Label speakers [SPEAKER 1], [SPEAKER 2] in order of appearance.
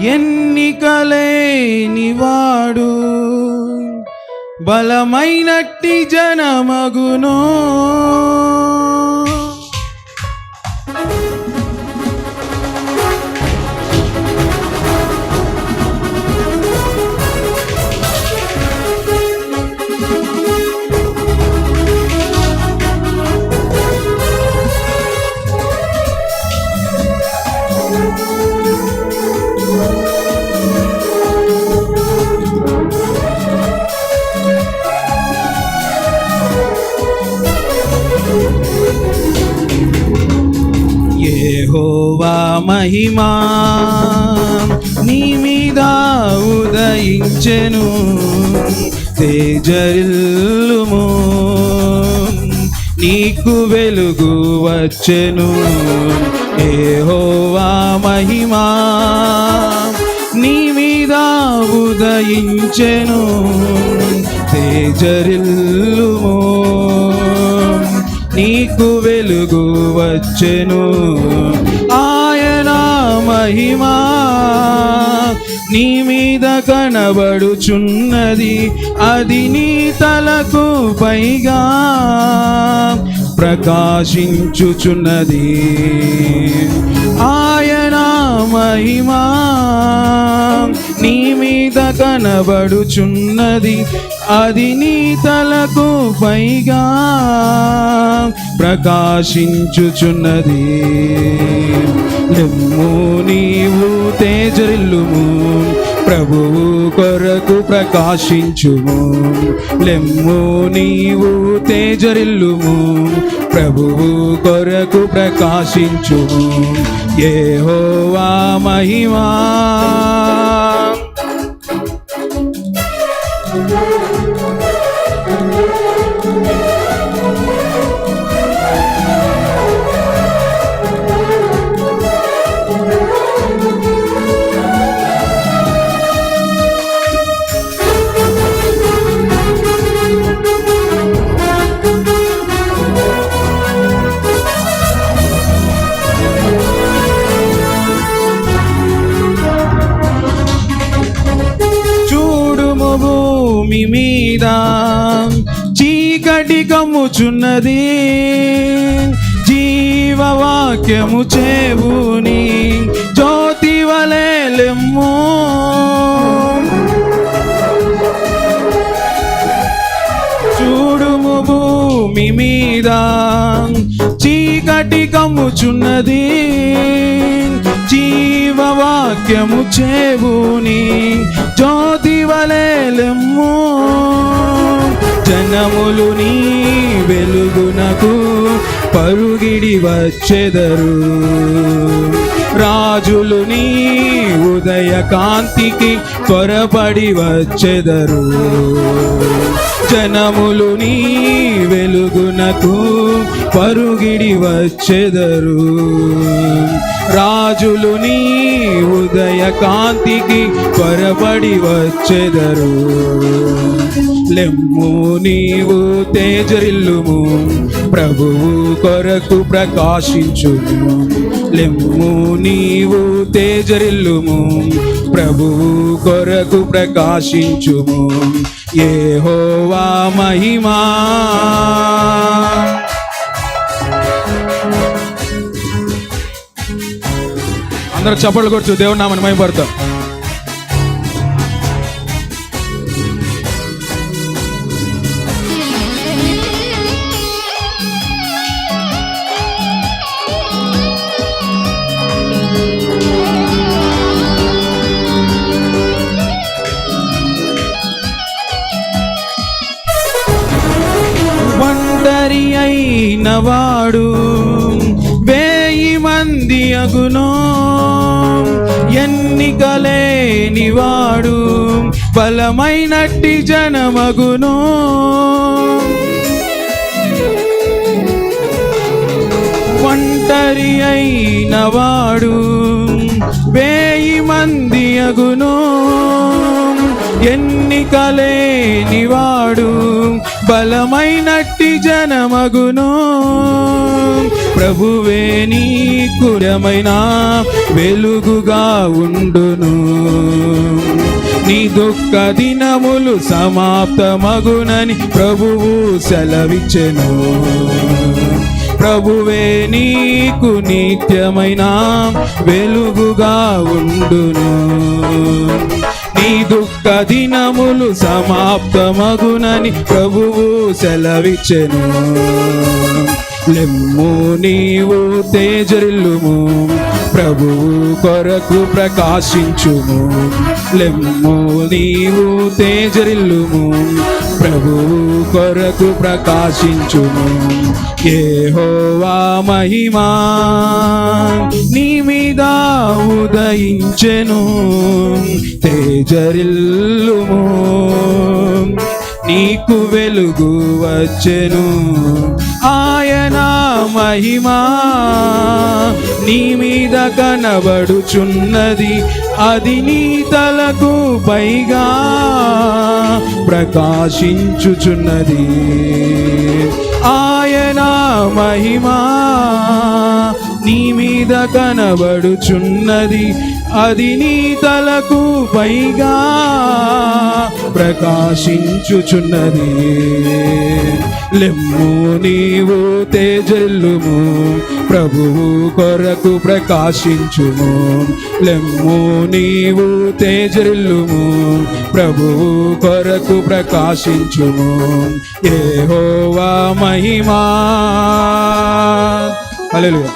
[SPEAKER 1] ఎన్నికలేనివాడు. బలమైనట్టి జనమగునో. మహిమా నీ మీద ఉదయించెను. తేజరిల్లుము నీకు వెలుగు వచ్చెను. యెహోవా మహిమా నీ మీద ఉదయించెను. తేజరిల్లుము నీకు వెలుగు వచ్చెను. మహిమా నీ మీద కనబడుచున్నది. అది నీ తలకు పైగా ప్రకాశించుచున్నది. ఆయన మహిమా. నీ మీద కనబడుచున్నది అది నీ తలకు పైగా ప్రకాశించుచున్నది. లెమ్ము నీవు తేజరిల్లుము ప్రభువు కొరకు ప్రకాశించుము. లెమ్ము నీవు తేజరిల్లుము. ప్రభువు కొరకు ప్రకాశించుము. యెహోవా మహిమా. మీద చీకటి కమ్ముచున్నది. జీవవాక్యము చేవుని జ్యోతి వలె చూడుము భూమి మీద చీకటి కమ్ముచున్నది. జీవవాక్యము చేవుని జ్యోతి వలెలెమ్ము జనములు నీ వెలుగునకు పరుగిడి వచ్చెదరు. రాజులు నీ ఉదయ కాంతికి త్వరపడి వచ్చెదరు. జనములు నీ వెలుగునకు పరుగిడి వచ్చెదరు. రాజులు నీ ఉదయ కాంతికి త్వరపడి వచ్చెదరు. లెమ్ము నీవు తేజరిల్లుము ప్రభువు కొరకు ప్రకాశించుము. లెమ్ము నీవు తేజరిల్లుము ప్రభువు కొరకు ప్రకాశించుము. యెహోవా మహిమా. అందరూ చప్పట్లు కొడుచు దేవుడు నామని మహిమపడతాం వాడు వేయి మంది అగునో. ఎన్నికలేని వాడు బలమైనట్టి జనమగును. ఒంటరి అయిన వాడు వేయి మంది అగును. ఎన్నికలేని వాడు బలమైనట్టి జనమగును. ప్రభువే నీ కురమైన వెలుగుగా ఉండును. నీ దుఃఖ దినములు సమాప్తమగునని ప్రభువు సెలవిచ్చెను. ప్రభువే నీకు నిత్యమైన వెలుగుగా ఉండును. నీ దుఃఖ దినములు సమాప్తమగునని ప్రభువు సెలవిచ్చెను. లెమ్ము నీవు తేజరిల్లుము ప్రభువు కొరకు ప్రకాశించుము. లెమ్ము నీవు తేజరిల్లుము ప్రభువు కొరకు ప్రకాశించుము. హోవా మహిమా నీ మీద ఉదయించెను. తేజరిల్లుము. నీకు వెలుగు వచ్చెను. ఆయన మహిమా నీ మీద కనబడుచున్నది అది నీ తలకు పైగా ప్రకాశించుచున్నది. ఆయన మహిమా నీ మీద కనబడుచున్నది అది నీ తలకు పైగా ప్రకాశించుచున్నది. లెమ్ము నీవు తేజల్లుము ప్రభువు కొరకు ప్రకాశించుము. లెమ్ము నీవు తేజల్లుము ప్రభువు కొరకు ప్రకాశించుము. ఏహోవా మహిమా. అలెలుగా